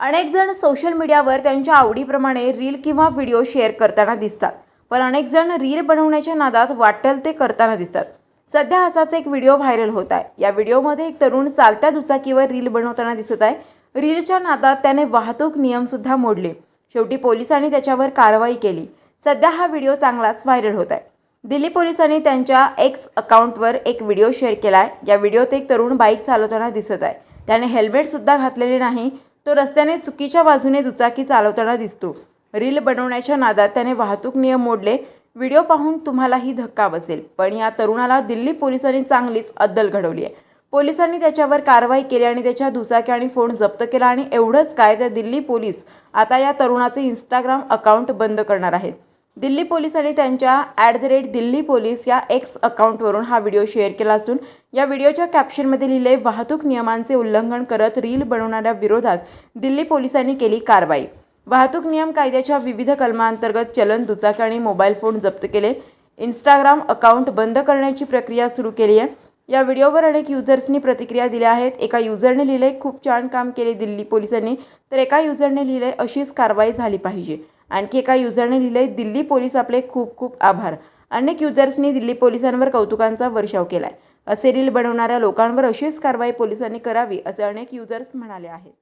अनेक जण सोशल मीडियावर त्यांच्या आवडीप्रमाणे रील किंवा व्हिडिओ शेअर करताना दिसतात. पण अनेक जण रील बनवण्याच्या नादात वाटेल ते करताना दिसतात. सध्या असाच एक व्हिडिओ व्हायरल होत आहे. या व्हिडिओमध्ये एक तरुण चालत्या दुचाकीवर रील बनवताना दिसत आहे. रीलच्या नादात त्याने वाहतूक नियमसुद्धा मोडले. शेवटी पोलिसांनी त्याच्यावर कारवाई केली. सध्या हा व्हिडिओ चांगलाच व्हायरल होत आहे. दिल्ली पोलिसांनी त्यांच्या एक्स अकाउंटवर एक व्हिडिओ शेअर केला आहे या व्हिडिओत एक तरुण बाईक चालवताना दिसत आहे. त्याने हेल्मेटसुद्धा घातलेले नाही. तो रस्त्याने चुकीच्या बाजूने दुचाकी चालवताना दिसतो. रील बनवण्याच्या नादात त्याने वाहतूक नियम मोडले. व्हिडिओ पाहून तुम्हालाही धक्का बसेल पण या तरुणाला दिल्ली पोलिसांनी चांगलीच अद्दल घडवली आहे. पोलिसांनी त्याच्यावर कारवाई केली आणि त्याच्या दुचाकी आणि फोन जप्त केला आणि एवढंच काय तर दिल्ली पोलीस आता या तरुणाचे इंस्टाग्राम अकाउंट बंद करणार आहेत. दिल्ली पोलिसांनी त्यांच्या at the rate Delhi police या एक्स अकाउंटवरून हा व्हिडिओ शेअर केला असून या व्हिडिओच्या कॅप्शनमध्ये लिहिले वाहतूक नियमांचे उल्लंघन करत रील बनवणाऱ्या विरोधात दिल्ली पोलिसांनी केली कारवाई. वाहतूक नियम कायद्याच्या विविध कलमांतर्गत चलन दुचाकी आणि मोबाईल फोन जप्त केले. इंस्टाग्राम अकाउंट बंद करण्याची प्रक्रिया सुरू केली आहे. या व्हिडिओवर अनेक युजर्सनी प्रतिक्रिया दिल्या आहेत. एका युजरने लिहिले खूप छान काम केले दिल्ली पोलिसांनी. तर एका युजरने लिहिले अशीच कारवाई झाली पाहिजे. आणखी एका युजरने आहे दिल्ली पोलीस आपले खूप खूप आभार. अनेक युजर्सनी दिल्ली पोलिसांवर कौतुकांचा वर्षाव केला आहे असे रील बनवणाऱ्या लोकांवर अशीच कारवाई पोलिसांनी करावी असे अनेक युजर्स म्हणाले आहेत.